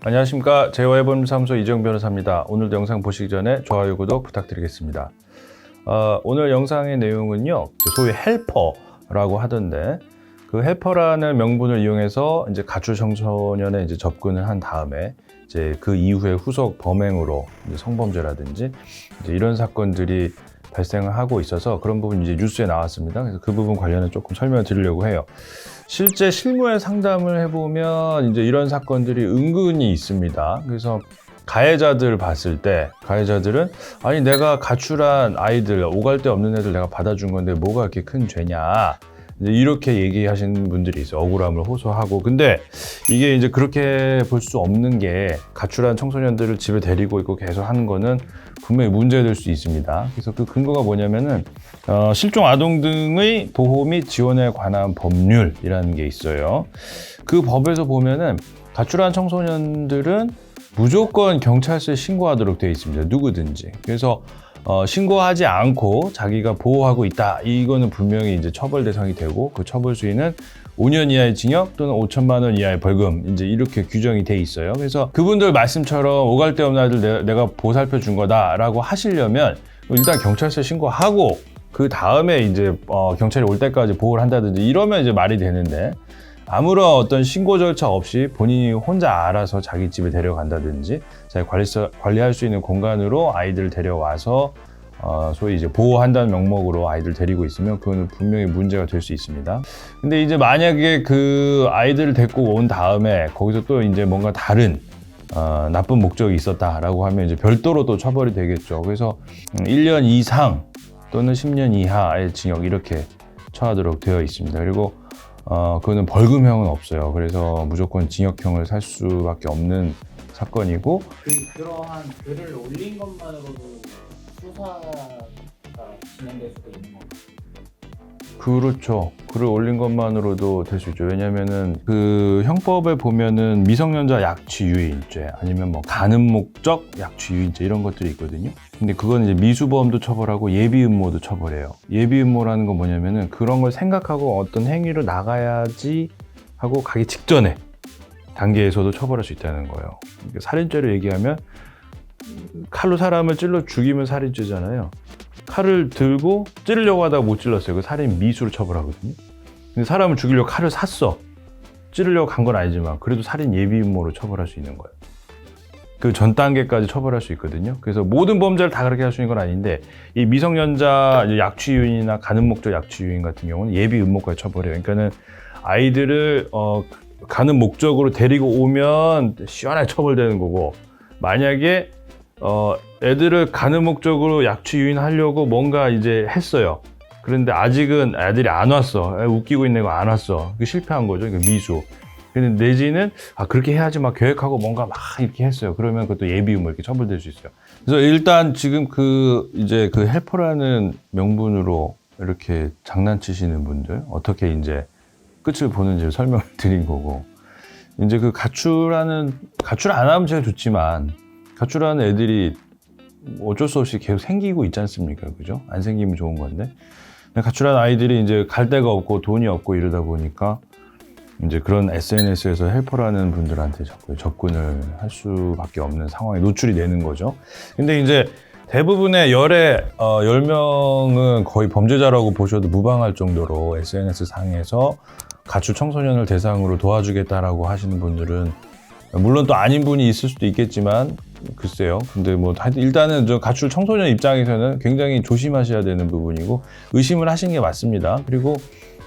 안녕하십니까 제와해범사무소 이정 변호사입니다. 오늘도 영상 보시기 전에 좋아요 구독 부탁드리겠습니다. 어, 오늘 영상의 내용은요 소위 헬퍼라고 하던데 그 헬퍼라는 명분을 이용해서 이제 가출 청소년에 이제 접근을 한 다음에 이제 그 이후에 후속 범행으로 성범죄라든지 이런 사건들이 발생을 하고 있어서 그런 부분 이제 뉴스에 나왔습니다. 그래서 그 부분 관련해 조금 설명을 드리려고 해요. 실제 실무에 상담을 해보면 이제 이런 사건들이 은근히 있습니다. 그래서 가해자들 봤을 때 가해자들은 아니 내가 가출한 아이들 오갈 데 없는 애들 내가 받아준 건데 뭐가 이렇게 큰 죄냐 이렇게 얘기하시는 분들이 있어요. 억울함을 호소하고. 근데 이게 이제 그렇게 볼 수 없는 게 가출한 청소년들을 집에 데리고 있고 계속 하는 거는 분명히 문제될 수 있습니다. 그래서 그 근거가 뭐냐면은 어, 실종 아동 등의 보호 및 지원에 관한 법률이라는 게 있어요. 그 법에서 보면은 가출한 청소년들은 무조건 경찰서에 신고하도록 되어 있습니다. 누구든지. 그래서 어, 신고하지 않고 자기가 보호하고 있다. 이거는 분명히 이제 처벌 대상이 되고 그 처벌 수위는 5년 이하의 징역 또는 5천만 원 이하의 벌금 이제 이렇게 규정이 돼 있어요. 그래서 그분들 말씀처럼 오갈 데 없는 아이들 내가, 보살펴 준 거다라고 하시려면 일단 경찰서에 신고하고 그 다음에 이제 어, 경찰이 올 때까지 보호를 한다든지 이러면 이제 말이 되는데 아무런 어떤 신고 절차 없이 본인이 혼자 알아서 자기 집에 데려간다든지 자기 관리, 관리할 수 있는 공간으로 아이들을 데려와서 어, 소위 이제 보호한다는 명목으로 아이들 데리고 있으면 그거는 분명히 문제가 될 수 있습니다. 근데 이제 만약에 그 아이들을 데리고 온 다음에 거기서 또 이제 뭔가 다른 어, 나쁜 목적이 있었다라고 하면 이제 별도로 또 처벌이 되겠죠. 그래서 1년 이상 또는 10년 이하의 징역 이렇게 처하도록 되어 있습니다. 그리고 어, 그거는 벌금형은 없어요. 그래서 무조건 징역형을 살 수밖에 없는 사건이고 그, 그러한 글을 올린 것만으로도 수사가 진행될 수도 있는 건가요? 그렇죠. 글을 올린 것만으로도 될 수 있죠. 왜냐면은 그 형법에 보면은 미성년자 약취 유인죄 아니면 뭐 가는 목적 약취 유인죄 이런 것들이 있거든요. 근데 그건 이제 미수범도 처벌하고 예비 음모도 처벌해요. 예비 음모라는 건 뭐냐면은 그런 걸 생각하고 어떤 행위로 나가야지 하고 가기 직전에 단계에서도 처벌할 수 있다는 거예요. 그러니까 살인죄로 얘기하면 칼로 사람을 찔러 죽이면 살인죄잖아요. 칼을 들고 찌르려고 하다가 못 찔렀어요. 그 살인 미수로 처벌하거든요. 근데 사람을 죽이려고 칼을 샀어. 찌르려고 간 건 아니지만 그래도 살인 예비 음모로 처벌할 수 있는 거예요. 그 전 단계까지 처벌할 수 있거든요. 그래서 모든 범죄를 다 그렇게 할 수 있는 건 아닌데 이 미성년자 약취 유인이나 가는 목적 약취 유인 같은 경우는 예비 음모까지 처벌해요. 그러니까는 아이들을 어, 가는 목적으로 데리고 오면 시원하게 처벌되는 거고 만약에 어, 애들을 가는 목적으로 약취 유인하려고 뭔가 이제 했어요. 그런데 아직은 애들이 안 왔어. 애 웃기고 있는 거 안 왔어. 그 실패한 거죠. 그 미수. 근데 내지는 아 그렇게 해야지 막 계획하고 뭔가 막 이렇게 했어요. 그러면 그것도 예비음모 이렇게 처벌될 수 있어요. 그래서 일단 지금 그 이제 그 헬퍼라는 명분으로 이렇게 장난치시는 분들 어떻게 이제 끝을 보는지 설명을 드린 거고 이제 그 가출하는 가출 안 하면 제가 좋지만 가출하는 애들이 어쩔 수 없이 계속 생기고 있지 않습니까? 그죠? 안 생기면 좋은 건데. 가출한 아이들이 이제 갈 데가 없고 돈이 없고 이러다 보니까 이제 그런 SNS에서 헬퍼라는 분들한테 자꾸 접근을 할 수밖에 없는 상황에 노출이 되는 거죠. 근데 이제 대부분의 열의 어, 10명은 거의 범죄자라고 보셔도 무방할 정도로 SNS 상에서 가출 청소년을 대상으로 도와주겠다라고 하시는 분들은 물론 또 아닌 분이 있을 수도 있겠지만 글쎄요. 근데 뭐 하여튼 일단은 저 가출 청소년 입장에서는 굉장히 조심하셔야 되는 부분이고 의심을 하신 게 맞습니다. 그리고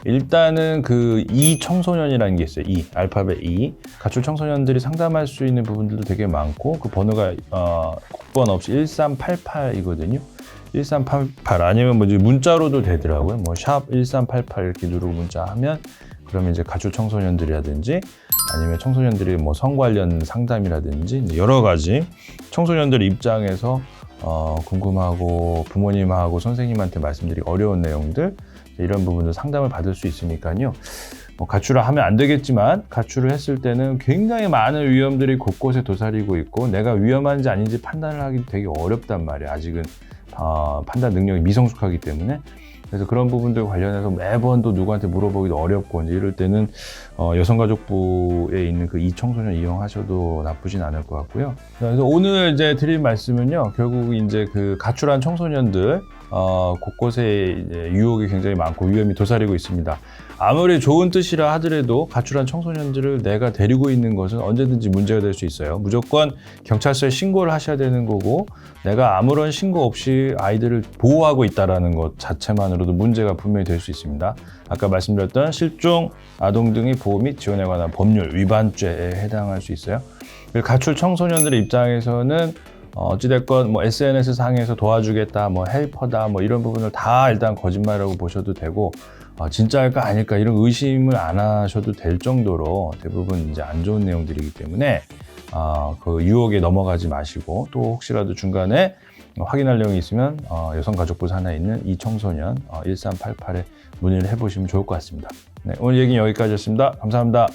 일단은 그 이 청소년이라는 게 있어요. 이 알파벳 이 가출 청소년들이 상담할 수 있는 부분들도 되게 많고 그 번호가 어, 국번 없이 1388이거든요. 1388 아니면 뭐 문자로도 되더라고요. 뭐 샵 1388 이렇게 누르고 문자 하면 그러면 이제 가출 청소년들이라든지 아니면 청소년들이 뭐 성 관련 상담이라든지 여러 가지 청소년들 입장에서 어, 궁금하고 부모님하고 선생님한테 말씀드리기 어려운 내용들 이런 부분들 상담을 받을 수 있으니까요. 뭐 가출을 하면 안 되겠지만 가출을 했을 때는 굉장히 많은 위험들이 곳곳에 도사리고 있고 내가 위험한지 아닌지 판단을 하기 되게 어렵단 말이에요. 아직은 어, 판단 능력이 미성숙하기 때문에 그래서 그런 부분들 관련해서 매번 또 누구한테 물어보기도 어렵고 이제 이럴 때는 어, 여성가족부에 있는 그 이청소년 이용하셔도 나쁘진 않을 것 같고요. 그래서 오늘 이제 드릴 말씀은요, 결국 이제 그 가출한 청소년들 어, 곳곳에 이제 유혹이 굉장히 많고 위험이 도사리고 있습니다. 아무리 좋은 뜻이라 하더라도 가출한 청소년들을 내가 데리고 있는 것은 언제든지 문제가 될 수 있어요. 무조건 경찰서에 신고를 하셔야 되는 거고 내가 아무런 신고 없이 아이들을 보호하고 있다라는 것 자체만으로도 문제가 분명히 될 수 있습니다. 아까 말씀드렸던 실종, 아동 등의 보호 및 지원에 관한 법률 위반죄에 해당할 수 있어요. 가출 청소년들의 입장에서는 어, 어찌됐건 뭐 SNS 상에서 도와주겠다, 뭐 헬퍼다, 뭐 이런 부분을 다 일단 거짓말이라고 보셔도 되고 어, 진짜일까 아닐까 이런 의심을 안 하셔도 될 정도로 대부분 이제 안 좋은 내용들이기 때문에 어, 그 유혹에 넘어가지 마시고 또 혹시라도 중간에 확인할 내용이 있으면 어, 여성가족부 산하에 있는 이 청소년 어, 1388에 문의를 해보시면 좋을 것 같습니다. 네, 오늘 얘기는 여기까지였습니다. 감사합니다.